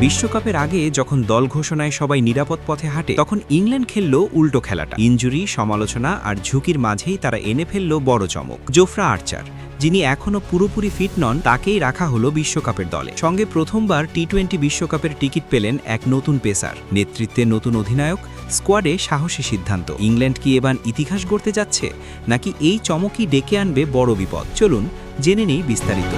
বিশ্বকাপের আগে যখন দল ঘোষণায় সবাই নিরাপদ পথে হাঁটে, তখন ইংল্যান্ড খেলল উল্টো খেলাটা। ইঞ্জুরি, সমালোচনা আর ঝুঁকির মাঝেই তারা এনে ফেলল বড় চমক। জোফরা আর্চার, যিনি এখনও পুরোপুরি ফিট নন, তাকেই রাখা হলো বিশ্বকাপের দলে। সঙ্গে প্রথমবার টি টোয়েন্টি বিশ্বকাপের টিকিট পেলেন এক নতুন পেসার। নেতৃত্বে নতুন অধিনায়ক, স্কোয়াডে সাহসী সিদ্ধান্ত। ইংল্যান্ড কি এবার ইতিহাস গড়তে যাচ্ছে? নাকি এই চমকই ডেকে আনবে বড় বিপদ? চলুন জেনে নেই বিস্তারিত।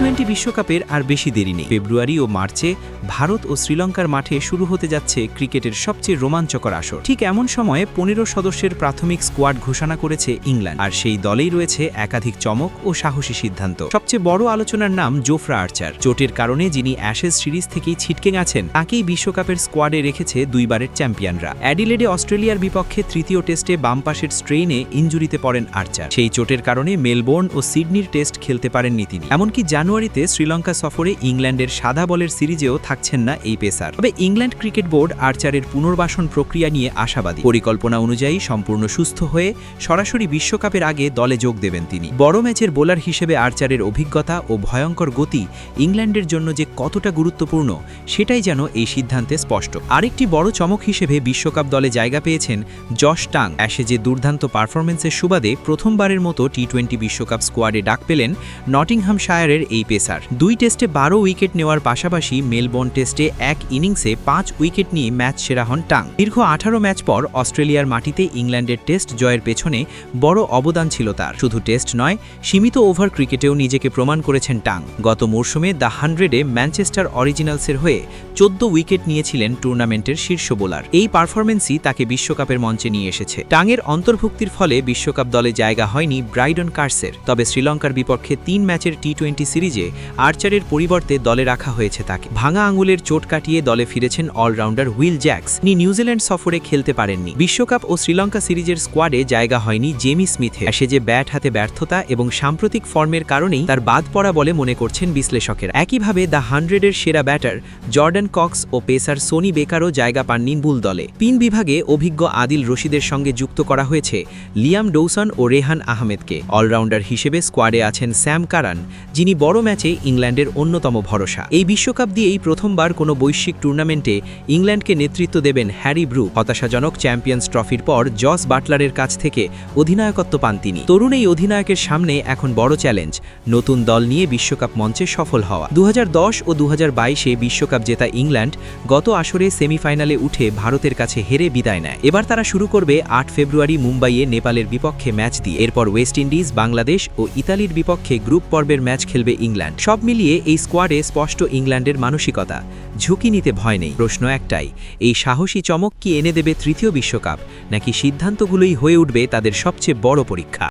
টোয়েন্টি বিশ্বকাপের আর বেশি দেরি নেই। ফেব্রুয়ারি ও মার্চে ভারত ও শ্রীলঙ্কার মাঠে শুরু হতে যাচ্ছে ক্রিকেটের সবচেয়ে রোমাঞ্চকর আসর। ঠিক এমন সময়ে পনেরো সদস্যের প্রাথমিক স্কোয়াড ঘোষণা করেছে ইংল্যান্ড। আর সেই দলেই রয়েছে একাধিক চমক ও সাহসী সিদ্ধান্ত। সবচেয়ে বড় আলোচনার নাম জোফরা আর্চার। চোটের কারণে যিনি অ্যাশেজ সিরিজ থেকেই ছিটকে গেছেন, তাকেই বিশ্বকাপের স্কোয়াডে রেখেছে দুইবারের চ্যাম্পিয়নরা। অ্যাডিলেডে অস্ট্রেলিয়ার বিপক্ষে তৃতীয় টেস্টে বাম পাশের স্ট্রেইনে ইঞ্জুরিতে পড়েন আর্চার। সেই চোটের কারণে মেলবোর্ন ও সিডনির টেস্ট খেলতে পারেননি তিনি। এমনকি জানুয়ারিতে শ্রীলঙ্কা সফরে ইংল্যান্ডের সাদা বলের সিরিজেও থাকছেন না এই পেসার। তবে ইংল্যান্ড ক্রিকেট বোর্ড আর্চারের পুনর্বাসন প্রক্রিয়া নিয়ে আশাবাদী। পরিকল্পনা অনুযায়ী সম্পূর্ণ সুস্থ হয়ে সরাসরি বিশ্বকাপের আগে দলে যোগ দেবেন তিনি। বড় ম্যাচের বোলার হিসেবে আর্চারের অভিজ্ঞতা ও ভয়ঙ্কর গতি ইংল্যান্ডের জন্য যে কতটা গুরুত্বপূর্ণ, সেটাই যেন এই সিদ্ধান্তে স্পষ্ট। আরেকটি বড় চমক হিসেবে বিশ্বকাপ দলে জায়গা পেয়েছেন জশ টাং। অ্যাশে যে দুর্দান্ত পারফরমেন্সের সুবাদে প্রথমবারের মতো টি টোয়েন্টি বিশ্বকাপ স্কোয়াডে ডাক পেলেন নটিংহাম শায়ারের এই পেসার। দুই টেস্টে বারো উইকেট নেওয়ার পাশাপাশি মেলবোর্ন টেস্টে এক ইনিংসে পাঁচ উইকেট নিয়ে ম্যাচ সেরা হন টাং। দীর্ঘ আঠারো ম্যাচ পর অস্ট্রেলিয়ার মাটিতে ইংল্যান্ডের টেস্ট জয়ের পেছনে বড় অবদান ছিল তার। শুধু টেস্ট নয়, সীমিত ওভার ক্রিকেটেও নিজেকে প্রমাণ করেছেন টাং। গত মরশুমে দ্য হান্ড্রেডে ম্যানচেস্টার অরিজিনালসের হয়ে চোদ্দ উইকেট নিয়েছিলেন টুর্নামেন্টের শীর্ষ বোলার। এই পারফরমেন্সই তাকে বিশ্বকাপের মঞ্চে নিয়ে এসেছে। টাংয়ের অন্তর্ভুক্তির ফলে বিশ্বকাপ দলে জায়গা হয়নি ব্রাইডন কার্সের। তবে শ্রীলঙ্কার বিপক্ষে তিন ম্যাচের টি টোয়েন্টি সিরিজে আর্চারের পরিবর্তে দলে রাখা হয়েছে তাকে। ভাঙা আঙুলের চোট কাটিয়ে দলে ফিরেছেন অলরাউন্ডার হুইল জ্যাক্স। তিনি নিউজিল্যান্ড সফরে খেলতে পারেননি। বিশ্বকাপ ও শ্রীলঙ্কা সিরিজের স্কোয়াডে জায়গা হয়নি জেমি স্মিথে সে যে ব্যাট হাতে ব্যর্থতা এবং সাম্প্রতিক ফর্মের কারণেই তার বাদ পড়া বলে মনে করছেন বিশ্লেষকেরা। একইভাবে দ্য হান্ড্রেডের সেরা ব্যাটার জর্ডান কক্স ও পেসার সোনি বেকারও জায়গা পাননি বুল দলে। পিন বিভাগে অভিজ্ঞ আদিল রশিদের সঙ্গে যুক্ত করা হয়েছে লিয়াম ডৌসন ও রেহান আহমেদকে। অলরাউন্ডার হিসেবে স্কোয়াডে আছেন স্যাম কারান, যিনি বড় ম্যাচে ইংল্যান্ডের অন্যতম ভরসা। এই বিশ্বকাপ দিয়েই প্রথমবার কোনো বৈশ্বিক টুর্নামেন্টে ইংল্যান্ডকে নেতৃত্ব দেবেন হ্যারি ব্রু। হতাশাজনক চ্যাম্পিয়ন্স ট্রফির পর জস বাটলারের কাছ থেকে অধিনায়কত্ব পান তিনি। তরুণ এই অধিনায়কের সামনে এখন বড় চ্যালেঞ্জ, নতুন দল নিয়ে বিশ্বকাপ মঞ্চে সফল হওয়া। দু হাজার দশ ও দু বিশ্বকাপ জেতা ইংল্যান্ড গত আসরে সেমিফাইনালে উঠে ভারতের কাছে হেরে বিদায় নেয়। এবার তারা শুরু করবে আট ফেব্রুয়ারি মুম্বাইয়ে নেপালের বিপক্ষে ম্যাচ দিয়ে। এরপর ওয়েস্ট ইন্ডিজ, বাংলাদেশ ও ইতালির বিপক্ষে গ্রুপ পর্বের ম্যাচ খেলবে ইংল্যান্ড। সব মিলিয়ে এই স্কোয়াডে স্পষ্ট ইংল্যান্ডের মানসিকতা। ঝুঁকি নিতে ভয় নেই। প্রশ্ন একটাই, এই সাহসী চমক কি এনে দেবে তৃতীয় বিশ্বকাপ? নাকি সিদ্ধান্তগুলোই হয়ে উঠবে তাদের সবচেয়ে বড় পরীক্ষা?